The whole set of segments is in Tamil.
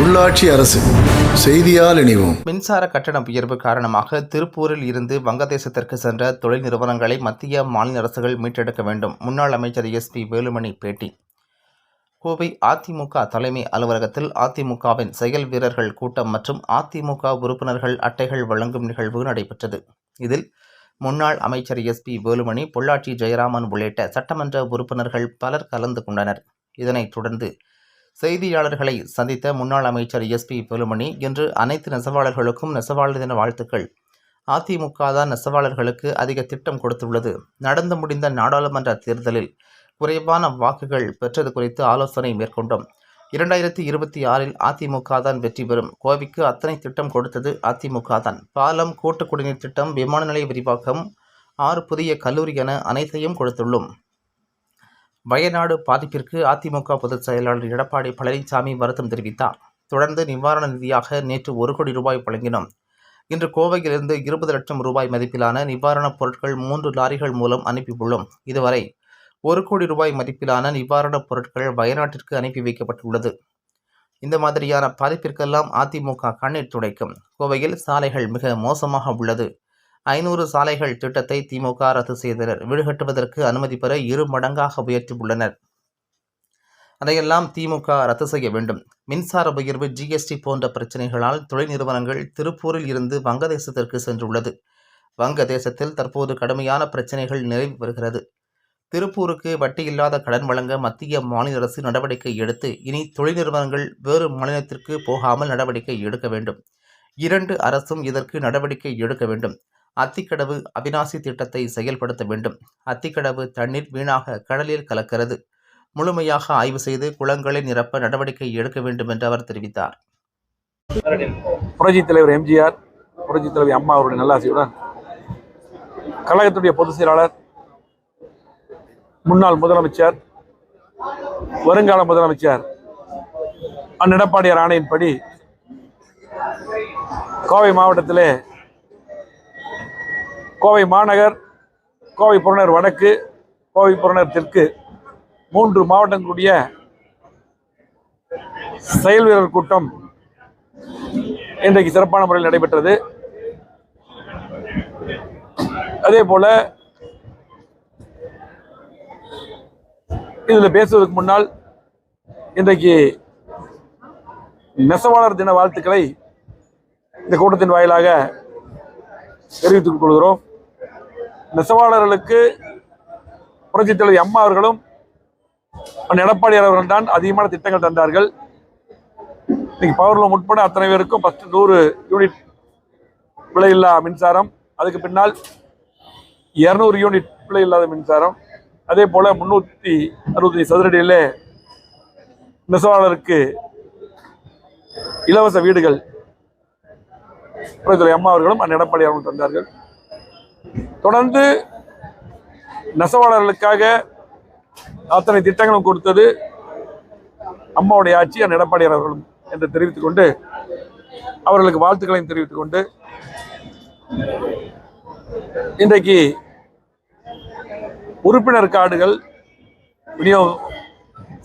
உள்ளாட்சி அரசு செய்தியால் இணைவோம். மின்சார கட்டண உயர்வு காரணமாக திருப்பூரில் இருந்து வங்கதேசத்திற்கு சென்ற தொழில் நிறுவனங்களை மத்திய மாநில அரசுகள் மீட்டெடுக்க வேண்டும். முன்னாள் அமைச்சர் எஸ்பி வேலுமணி பேட்டி. கோவை அதிமுக தலைமை அலுவலகத்தில் அதிமுகவின் செயல் வீரர்கள் கூட்டம் மற்றும் அதிமுக உறுப்பினர்கள் அட்டைகள் வழங்கும் நிகழ்வு நடைபெற்றது. இதில் முன்னாள் அமைச்சர் எஸ்பி வேலுமணி பொள்ளாச்சி ஜெயராமன் உள்ளிட்ட சட்டமன்ற உறுப்பினர்கள் பலர் கலந்து கொண்டனர். இதனைத் தொடர்ந்து செய்தியாளர்களை சந்தித்த முன்னாள் அமைச்சர் எஸ்பி வேலுமணி இன்று அனைத்து நெசவாளர்களுக்கும் நெசவாளர் தின வாழ்த்துக்கள். அதிமுக தான் நெசவாளர்களுக்கு அதிக திட்டம் கொடுத்துள்ளது. நடந்து முடிந்த நாடாளுமன்ற தேர்தலில் குறைவான வாக்குகள் பெற்றது குறித்து ஆலோசனை மேற்கொண்டோம். இரண்டாயிரத்தி இருபத்தி ஆறில் அதிமுக தான் வெற்றி பெறும். கோவைக்கு அத்தனை திட்டம் கொடுத்தது அதிமுக தான். பாலம் கூட்டு குடிநீர் திட்டம் விமான நிலைய விரிவாக்கம் ஆறு புதிய கல்லூரி என அனைத்தையும் கொடுத்துள்ளோம். வயநாடு பாதிப்பிற்கு அதிமுக பொதுச் செயலாளர் எடப்பாடி பழனிசாமி வருத்தம் தெரிவித்தார். தொடர்ந்து நிவாரண நிதியாக நேற்று ஒரு கோடி ரூபாய் வழங்கினோம். இன்று கோவையிலிருந்து இருபது லட்சம் ரூபாய் மதிப்பிலான நிவாரணப் பொருட்கள் மூன்று லாரிகள் மூலம் அனுப்பியுள்ளோம். இதுவரை ஒரு கோடி ரூபாய் மதிப்பிலான நிவாரணப் பொருட்கள் வயநாட்டிற்கு அனுப்பி வைக்கப்பட்டுள்ளது. இந்த மாதிரியான பாதிப்பிற்கெல்லாம் அதிமுக கண்ணீர் துடைக்கும். கோவையில் சாலைகள் மிக மோசமாக உள்ளது. ஐநூறு சாலைகள் திட்டத்தை திமுக ரத்து செய்தனர். வீடு கட்டுவதற்கு அனுமதி பெற இரு மடங்காக உயர்த்தியுள்ளனர். அதையெல்லாம் திமுக ரத்து செய்ய வேண்டும். மின்சார உயர்வு ஜிஎஸ்டி போன்ற பிரச்சனைகளால் தொழில் நிறுவனங்கள் திருப்பூரில் இருந்து வங்கதேசத்திற்கு சென்றுள்ளது. வங்கதேசத்தில் தற்போது கடுமையான பிரச்சனைகள் நிலவி வருகிறது. திருப்பூருக்கு வட்டியில்லாத கடன் வழங்க மத்திய மாநில அரசு நடவடிக்கை எடுத்து இனி தொழில் நிறுவனங்கள் வேறு மாநிலத்திற்கு போகாமல் நடவடிக்கை எடுக்க வேண்டும். இரண்டு அரசும் இதற்கு நடவடிக்கை எடுக்க வேண்டும். அத்திக்கடவு அவிநாசி திட்டத்தை செயல்படுத்த வேண்டும். அத்திக்கடவு தண்ணீர் வீணாக கடலில் கலக்கிறது. முழுமையாக ஆய்வு செய்து குளங்களை நிரப்ப நடவடிக்கை எடுக்க வேண்டும் என்று அவர் தெரிவித்தார். புரட்சித் தலைவர் எம்ஜிஆர் புரட்சித் தலைவர் அம்மா அவருடைய நல்லாசியுடன் கழகத்துடைய பொதுச் செயலாளர் முன்னாள் முதலமைச்சர் வருங்கால முதலமைச்சர் அந்நெடப்பாடியார் ஆணையின்படி கோவை மாவட்டத்திலே கோவை மாநகர் கோவை புறநகர் வடக்கு கோவை புறநகர் தெற்கு மூன்று மாவட்டங்களுடைய செயல் வீரர் கூட்டம் இன்றைக்கு சிறப்பான முறையில் நடைபெற்றது. அதே போல இதில் பேசுவதற்கு முன்னால் இன்றைக்கு நெசவாளர் தின வாழ்த்துக்களை இந்த கூட்டத்தின் வாயிலாக தெரிவித்துக் கொள்கிறோம். நெசவாளர்களுக்கு புரட்சித் தலைவர் அம்மா அவர்களும் எடப்பாடியார் அவர்கள் தான் அதிகமான திட்டங்கள் தந்தார்கள். இன்னைக்கு பவர்லூம் உட்பட அத்தனை பேருக்கும் ஃபர்ஸ்ட் நூறு யூனிட் விலையில்லா மின்சாரம். அதுக்கு பின்னால் இரநூறு யூனிட் விலை இல்லாத மின்சாரம். அதே போல முந்நூற்றி அறுபத்தி சதுரடியிலே நெசவாளருக்கு இலவச வீடுகள் அம்மா அவர்களும் அண்ணன் எடப்பாடி அவர்களும் தந்தார்கள். தொடர்ந்து நெசவாளர்களுக்காக அத்தனை திட்டங்களும் கொடுத்தது அம்மாவுடைய ஆட்சி அந்த எடப்பாடியார் அவர்களும் என்று தெரிவித்துக் கொண்டு அவர்களுக்கு வாழ்த்துக்களையும் தெரிவித்துக் கொண்டு இன்றைக்கு உறுப்பினர் கார்டுகள் விநியோகம்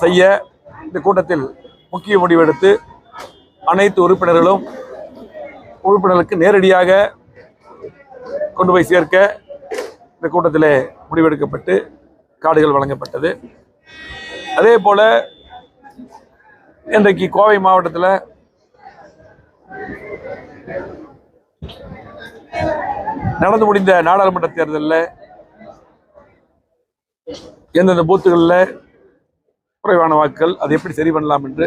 செய்ய இந்த கூட்டத்தில் முக்கிய முடிவெடுத்து அனைத்து உறுப்பினர்களும் உறுப்பினர்களுக்கு நேரடியாக கொண்டு போய் சேர்க்க இந்த கூட்டத்தில் முடிவெடுக்கப்பட்டு கார்டுகள் வழங்கப்பட்டது. அதே போல இன்றைக்கு கோவை மாவட்டத்தில் நடந்து முடிந்த நாடாளுமன்ற தேர்தலில் எந்தெந்த பூத்துகளில் குறைவான வாக்குகள் அதை எப்படி சரி பண்ணலாம் என்று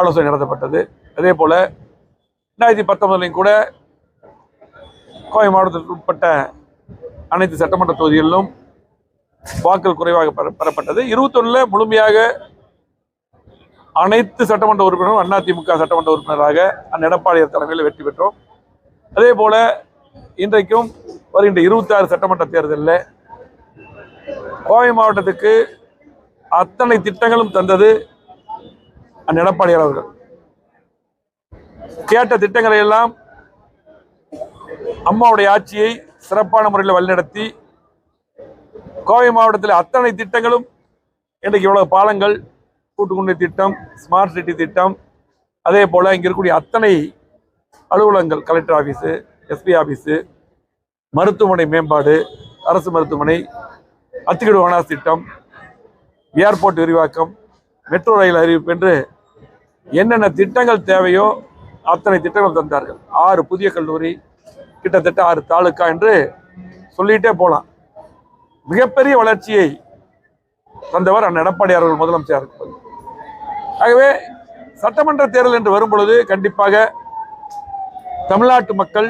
ஆலோசனை நடத்தப்பட்டது. அதே போல ரெண்டாயிரத்தி பத்தொன்பதுலையும் கூட கோவை மாவட்டத்திற்கு உட்பட்ட அனைத்து சட்டமன்ற தொகுதிகளிலும் வாக்குகள் குறைவாக பெற பெறப்பட்டது. இருபத்தொன்னில் முழுமையாக அனைத்து சட்டமன்ற உறுப்பினரும் அதிமுக சட்டமன்ற உறுப்பினராக அந்த எடப்பாடியார் தலைமையில் வெற்றி பெற்றோம். அதே போல இன்றைக்கும் வருகின்ற இருபத்தாறு சட்டமன்ற தேர்தலில் கோவை மாவட்டத்துக்கு அத்தனை திட்டங்களும் தந்தது அந்த எடப்பாடியார் அவர்கள். கேட்ட திட்டங்களை எல்லாம் அம்மாவுடைய ஆட்சியை சிறப்பான முறையில் வழிநடத்தி கோவை மாவட்டத்தில் அத்தனை திட்டங்களும் இன்றைக்கு இவ்வளவு பாலங்கள் கூட்டுக்குண்டை திட்டம் ஸ்மார்ட் சிட்டி திட்டம் அதே போல் இங்கே இருக்கக்கூடிய அத்தனை அலுவலகங்கள் கலெக்டர் ஆஃபீஸு எஸ்பி ஆஃபீஸு மருத்துவமனை மேம்பாடு அரசு மருத்துவமனை அத்திக்கடு வனாஸ் திட்டம் ஏர்போர்ட் விரிவாக்கம் மெட்ரோ ரயில் அறிவிப்பு என்று என்னென்ன திட்டங்கள் தேவையோ அத்தனை திட்டங்கள் தந்தார்கள். ஆறு புதிய கல்லூரி கிட்டத்தட்ட ஆறு தாலுக்கா என்று சொல்லிட்டே போகலாம் மிகப்பெரிய வளர்ச்சியை தந்தவர் அண்ணன் எடப்பாடி அவர்கள் முதலமைச்சர் ஆகவே சட்டமன்ற தேர்தல் என்று வரும் பொழுது கண்டிப்பாக தமிழ்நாட்டு மக்கள்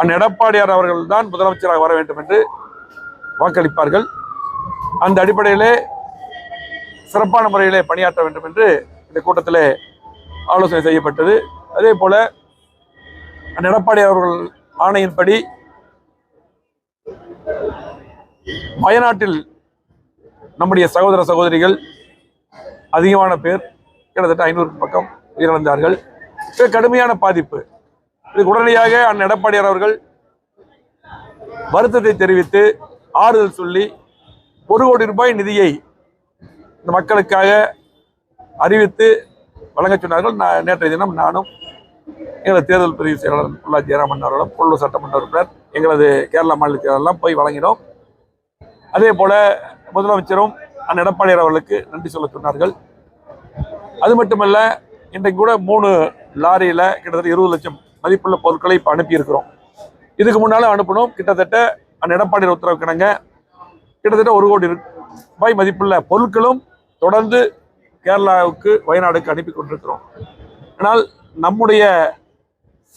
அண்ணன் எடப்பாடியார் அவர்கள் தான் முதலமைச்சராக வர வேண்டும் என்று வாக்களிப்பார்கள். அந்த அடிப்படையிலே சிறப்பான முறையிலே பணியாற்ற வேண்டும் என்று இந்த கூட்டத்திலே ஆலோசனை செய்யப்பட்டது. அதே போல எடப்பாடி அவர்கள் ஆணையின்படி வயநாட்டில் நம்முடைய சகோதர சகோதரிகள் அதிகமான பேர் கிட்டத்தட்ட ஐநூறு பக்கம் உயிரிழந்தார்கள். மிக கடுமையான பாதிப்பு. இதுக்கு உடனடியாக அண்ணன் எடப்பாடியார் அவர்கள் வருத்தத்தை தெரிவித்து ஆறுதல் சொல்லி ஒரு கோடி ரூபாய் நிதியை இந்த மக்களுக்காக அறிவித்து வழங்கச் சொன்னார்கள். நான் நேற்றைய தினம் நானும் எங்களது தேர்தல் பிரிவு செயலாளர் புல்லா ஜெயராமன் அவர்களும் கொள்ளூர் சட்டமன்ற உறுப்பினர் எங்களது கேரளா மாநில போய் வழங்கினோம். அதே போல முதலமைச்சரும் அண்ணன் எடப்பாடியார் அவர்களுக்கு நன்றி சொல்ல சொன்னார்கள். அது மட்டுமல்ல இன்றைக்கு கூட மூணு லாரியில் கிட்டத்தட்ட இருபது லட்சம் மதிப்புள்ள பொருட்களை இப்போ அனுப்பியிருக்கிறோம். இதுக்கு முன்னாலும் அனுப்பணும் கிட்டத்தட்ட அண்ணன் எடப்பாடியார் உத்தரவு கிணங்க கிட்டத்தட்ட ஒரு கோடி ரூபாய் மதிப்புள்ள பொருட்களும் தொடர்ந்து கேரளாவுக்கு வயநாடுக்கு அனுப்பி கொண்டிருக்கிறோம். ஆனால் நம்முடைய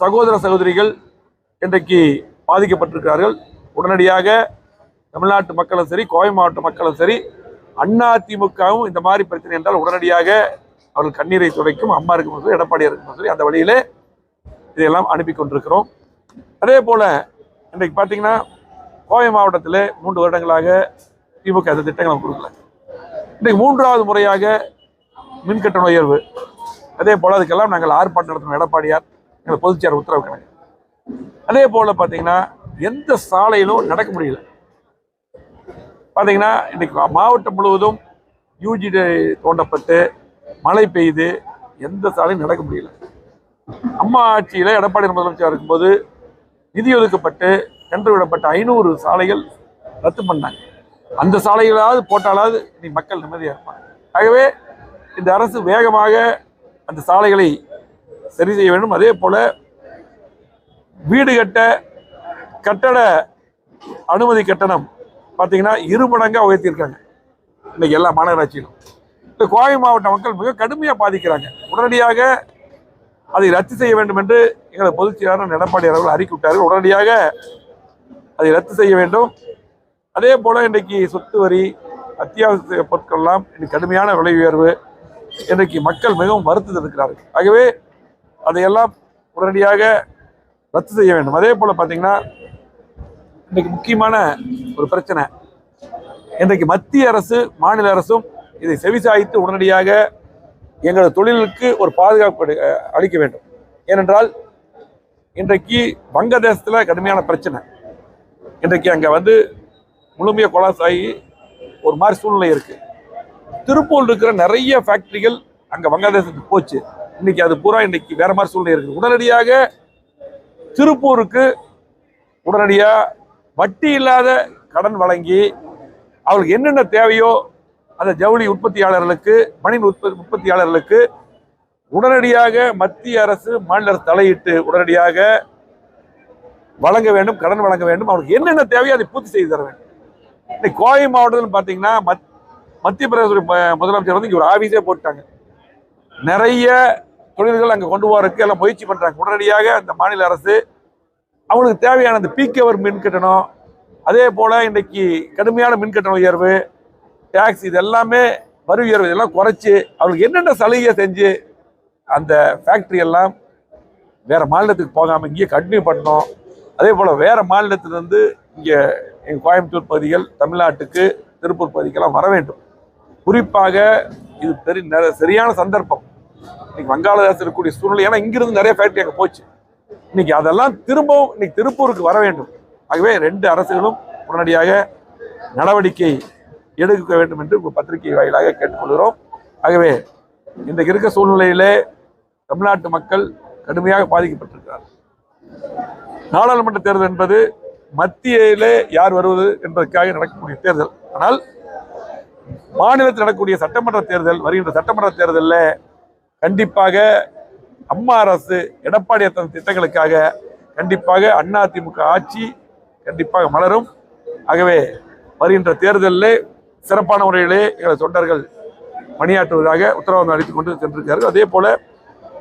சகோதர சகோதரிகள் இன்றைக்கு பாதிக்கப்பட்டிருக்கிறார்கள். உடனடியாக தமிழ்நாட்டு மக்களும் சரி கோவை மாவட்ட மக்களும் சரி அண்ணா திமுகவும் இந்த மாதிரி பிரச்சனை என்றால் உடனடியாக அவர்கள் கண்ணீரை துடைக்கும் அம்மா இருக்கும் சரி எடப்பாடி இருக்கும் சரி அந்த வழியிலே இதையெல்லாம் அனுப்பி கொண்டிருக்கிறோம். அதே போல் இன்றைக்கு பார்த்தீங்கன்னா கோவை மாவட்டத்தில் மூன்று வருடங்களாக திமுக அந்த திட்டங்களை கொடுக்கல. இன்றைக்கு மூன்றாவது முறையாக மின் கட்டண உயர்வு. அதே போல் அதுக்கெல்லாம் நாங்கள் ஆர்ப்பாட்டம் நடத்தினோம் எடப்பாடியார். எங்கள் பொதுச்செயலர் உத்தரவு கணக்கு. அதே போல் பார்த்தீங்கன்னா எந்த சாலையிலும் நடக்க முடியல. பார்த்தீங்கன்னா இன்னைக்கு மாவட்டம் முழுவதும் யூஜி தோண்டப்பட்டு மழை பெய்து எந்த சாலையும் நடக்க முடியல. அம்மா ஆட்சியில் எடப்பாடி முதலமைச்சர் இருக்கும்போது நிதி ஒதுக்கப்பட்டு சென்று விடப்பட்ட ஐநூறு சாலைகள் ரத்து பண்ணாங்க. அந்த சாலைகளாவது போட்டாலாவது இன்னைக்கு மக்கள் நிம்மதியாக இருப்பாங்க. ஆகவே இந்த அரசு வேகமாக அந்த சாலைகளை சரி செய்ய வேண்டும். அதே போல வீடு கட்ட கட்டட அனுமதி கட்டணம் பார்த்தீங்கன்னா இரு மடங்காக உயர்த்தியிருக்காங்க. இன்னைக்கு எல்லா மாநகராட்சியிலும். இந்த கோவை மாவட்ட மக்கள் மிக கடுமையாக பாதிக்கிறாங்க. உடனடியாக அதை ரத்து செய்ய வேண்டும் என்று எங்களது பொதுச் செயலாளர் எடப்பாடி அவர்கள் அறிக்கை விட்டார்கள். உடனடியாக அதை ரத்து செய்ய வேண்டும். அதே போல் இன்றைக்கு சொத்து வரி அத்தியாவசிய பொருட்கள்லாம் இன்னைக்கு கடுமையான விலை உயர்வு. இன்றைக்கு மக்கள் மிகவும் வருத்தத்தில் இருக்கிறார்கள் ஆகவே அதையெல்லாம் உடனடியாக ரத்து செய்ய வேண்டும். அதே போல் பார்த்தீங்கன்னா இன்றைக்கு முக்கியமான ஒரு பிரச்சனை. இன்றைக்கு மத்திய அரசு மாநில அரசும் இதை செவிசாய்த்து உடனடியாக எங்களது தொழிலுக்கு ஒரு பாதுகாப்பு அளிக்க வேண்டும். ஏனென்றால் இன்றைக்கு வங்கதேசத்தில் கடுமையான பிரச்சனை. இன்றைக்கு அங்கே வந்து முழுமையாக கொலாஸ் ஆகி ஒரு மாதிரி சூழ்நிலை இருக்குது திருப்பூர் இருக்கிற நிறைய ஃபேக்ட்ரிகள் அங்கே வங்கதேசத்துக்கு போச்சு. இன்னைக்கு அது பூரா இன்னைக்கு வேற மாதிரி சூழ்நிலை இருக்கு உடனடியாக திருப்பூருக்கு உடனடியாக வட்டி இல்லாத கடன் வழங்கி அவளுக்கு என்னென்ன தேவையோ அந்த ஜவுளி உற்பத்தியாளர்களுக்கு மணின் உற்பத்தி உற்பத்தியாளர்களுக்கு உடனடியாக மத்திய அரசு மாநில அரசு தலையிட்டு உடனடியாக வழங்க வேண்டும் கடன் வழங்க வேண்டும். அவருக்கு என்னென்ன தேவையோ அதை பூர்த்தி செய்து தர வேண்டும். இன்னைக்கு கோவை மாவட்டத்தில் பார்த்தீங்கன்னா மத் மத்திய பிரதேச முதலமைச்சர் வந்து இங்கே ஒரு ஆஃபீஸே போட்டாங்க நிறைய தொழில்கள் அங்கே கொண்டு போகிறதுக்கு எல்லாம் முயற்சி பண்ணுறாங்க உடனடியாக அந்த மாநில அரசு அவங்களுக்கு தேவையான அந்த பீக்கவர் மின் கட்டணம் அதே போல் இன்றைக்கு கடுமையான மின் கட்டண உயர்வு டேக்ஸ் இது எல்லாமே வரி உயர்வு இதெல்லாம் குறைச்சி அவங்களுக்கு என்னென்ன சலுகையை செஞ்சு அந்த ஃபேக்ட்ரி எல்லாம் வேறு மாநிலத்துக்கு போகாமல் இங்கேயே கண்டினியூ பண்ணணும். அதே போல் வேறு மாநிலத்திலேருந்து இங்கே எங்கள் கோயம்புத்தூர் பகுதிகள் தமிழ்நாட்டுக்கு திருப்பூர் பகுதிக்கெல்லாம் வர வேண்டும். குறிப்பாக இது பெரிய சரியான சந்தர்ப்பம். இன்னைக்கு வங்காளதேசம் இருக்கக்கூடிய சூழ்நிலை. ஏன்னா இங்கிருந்து நிறைய ஃபேக்டரி அங்கே போச்சு. இன்னைக்கு அதெல்லாம் திரும்பவும் இன்னைக்கு திருப்பூருக்கு வர வேண்டும். ஆகவே ரெண்டு அரசுகளும் உடனடியாக நடவடிக்கை எடுக்க வேண்டும் என்று பத்திரிகை வாயிலாக கேட்டுக்கொள்கிறோம். ஆகவே இன்றைக்கு இருக்க சூழ்நிலையிலே தமிழ்நாட்டு மக்கள் கடுமையாக பாதிக்கப்பட்டிருக்கிறார் நாடாளுமன்ற தேர்தல் என்பது மத்தியிலே யார் வருவது என்பதற்காக நடக்கக்கூடிய தேர்தல். ஆனால் மாநிலத்தில் நடக்கக்கூடிய சட்டமன்ற தேர்தல் வருகின்ற சட்டமன்ற தேர்தலில் கண்டிப்பாக அம்மா அரசு எடப்பாடி தந்த திட்டங்களுக்காக கண்டிப்பாக அதிமுக ஆட்சி கண்டிப்பாக மலரும். ஆகவே வருகின்ற தேர்தலில் சிறப்பான முறையிலே எங்கள் தொண்டர்கள் பணியாற்றுவதாக உத்தரவாதம் அளித்துக் கொண்டு சென்றிருக்கார்கள் அதே போல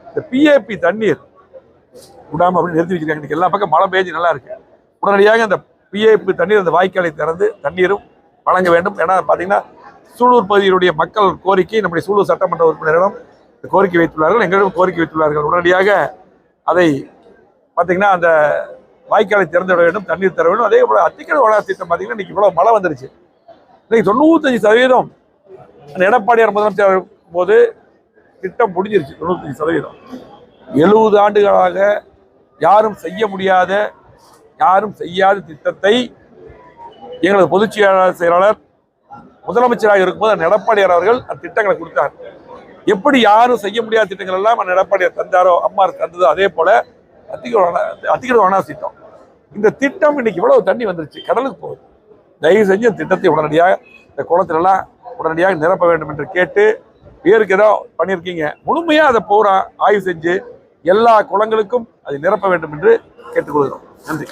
இந்த பிஏபி தண்ணீர் விடாம அப்படின்னு நிறுத்தி வச்சிருக்காங்க. இன்னைக்கு எல்லா பக்கம் மழை பெய்ஞ்சு நல்லா இருக்கு. உடனடியாக அந்த பிஏபி தண்ணீர் அந்த வாய்க்காலை திறந்து தண்ணீரும் வழங்க வேண்டும். ஏன்னா பார்த்தீங்கன்னா சூலூர் பகுதியினுடைய மக்கள் கோரிக்கை நம்முடைய சூலூர் சட்டமன்ற உறுப்பினரிடம் கோரிக்கை வைத்துள்ளார்கள். எங்களிடம் கோரிக்கை வைத்துள்ளார்கள். உடனடியாக அதை பார்த்தீங்கன்னா அந்த வாய்க்காலை திறந்து விட வேண்டும் தண்ணீர் தர வேண்டும். அதே போல அத்திக்கடை வளர்ச்சி திட்டம் பார்த்தீங்கன்னா இன்னைக்கு இவ்வளோ மழை வந்துருச்சு. இன்னைக்கு தொண்ணூத்தஞ்சு சதவீதம் அந்த எடப்பாடியார் முதலமைச்சர் போது திட்டம் முடிஞ்சிருச்சு. தொண்ணூத்தஞ்சு சதவீதம். எழுபது ஆண்டுகளாக யாரும் செய்ய முடியாத யாரும் செய்யாத திட்டத்தை எங்களது பொதுச் செயலாளர் செயலாளர் முதலமைச்சராக இருக்கும்போது அந்த எடப்பாடியார் அவர்கள் அந்த திட்டங்களை கொடுத்தார். எப்படி யாரும் செய்ய முடியாத திட்டங்கள் எல்லாம் அந்த எடப்பாடியார் தந்தாரோ அம்மா தந்ததோ அதே போல அத்திகர வனாஸ் திட்டம் இந்த திட்டம் இன்னைக்கு இவ்வளவு தண்ணி வந்துருச்சு கடலுக்கு போகுது. தயவு செஞ்சு திட்டத்தை உடனடியாக இந்த குளத்திலலாம் உடனடியாக நிரப்ப வேண்டும் என்று கேட்டு பேருக்கு ஏதோ பண்ணியிருக்கீங்க. முழுமையாக அதை பூரா ஆய்வு செஞ்சு எல்லா குளங்களுக்கும் அதை நிரப்ப வேண்டும் என்று கேட்டுக்கொள்கிறோம். நன்றி.